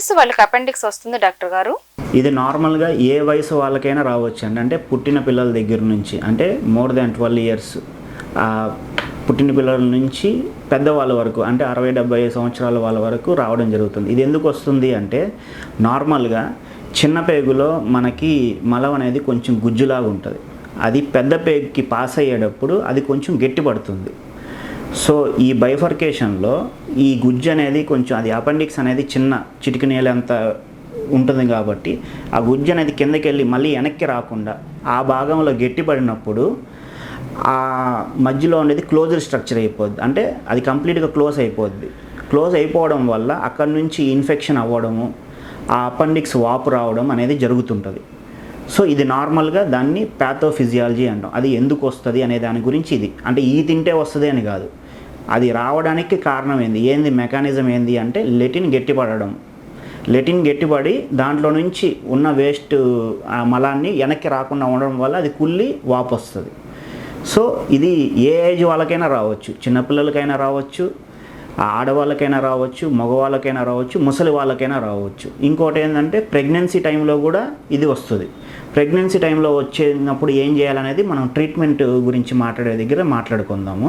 వయసు వాళ్ళకి అపెండిక్స్ వస్తుంది డాక్టర్ గారు? ఇది నార్మల్గా ఏ వయసు వాళ్ళకైనా రావచ్చు అండి అంటే పుట్టిన పిల్లల దగ్గర నుంచి అంటే మోర్ దాన్ ట్వెల్వ్ ఇయర్స్ పుట్టిన పిల్లల నుంచి పెద్దవాళ్ళ వరకు అంటే అరవై డెబ్బై సంవత్సరాల వాళ్ళ వరకు రావడం జరుగుతుంది. ఇది ఎందుకు వస్తుంది అంటే నార్మల్గా చిన్న పేగులో మనకి మలం అనేది కొంచెం గుజ్జులాగా ఉంటుంది. అది పెద్ద పేగుకి పాస్ అయ్యేటప్పుడు అది కొంచెం గట్టి పడుతుంది సో ఈ బైఫర్కేషన్లో ఈ గుజ్జు అనేది కొంచెం అది అపెండిక్స్ అనేది చిన్న చిటికి నేలంత ఉంటుంది కాబట్టి ఆ గుజ్జు అనేది కిందకి వెళ్ళి మళ్ళీ వెనక్కి రాకుండా ఆ భాగంలో గట్టిపడినప్పుడు ఆ మధ్యలో ఉండేది క్లోజర్ స్ట్రక్చర్ అయిపోద్ది. అంటే అది కంప్లీట్గా క్లోజ్ అయిపోద్ది. క్లోజ్ అయిపోవడం వల్ల అక్కడి నుంచి ఇన్ఫెక్షన్ అవ్వడము ఆ అపెండిక్స్ వాపు రావడం అనేది జరుగుతుంటుంది. సో ఇది నార్మల్గా దాన్ని ప్యాథోఫిజియాలజీ అంటాం. అది ఎందుకు వస్తుంది అనే దాని గురించి ఇది. అంటే ఈ తింటే వస్తుంది అని కాదు. అది రావడానికి కారణం ఏంది? ఏంది మెకానిజం ఏంది అంటే లెటిన్ గట్టిపడడం. లెటిన్ గట్టిపడి దాంట్లో నుంచి ఉన్న వేస్ట్ ఆ మలాన్ని వెనక్కి రాకుండా ఉండడం వల్ల అది కుళ్ళి వాపు వస్తుంది సో ఇది ఏ ఏజ్ వాళ్ళకైనా రావచ్చు. చిన్నపిల్లలకైనా రావచ్చు ఆడవాళ్ళకైనా రావచ్చు మగవాళ్ళకైనా రావచ్చు ముసలి వాళ్ళకైనా రావచ్చు. ఇంకోటి ఏంటంటే ప్రెగ్నెన్సీ టైంలో కూడా ఇది వస్తుంది. ప్రెగ్నెన్సీ టైంలో వచ్చేటప్పుడు ఏం చేయాలనేది మనం ట్రీట్మెంట్ గురించి మాట్లాడే దగ్గర మాట్లాడుకుందాము.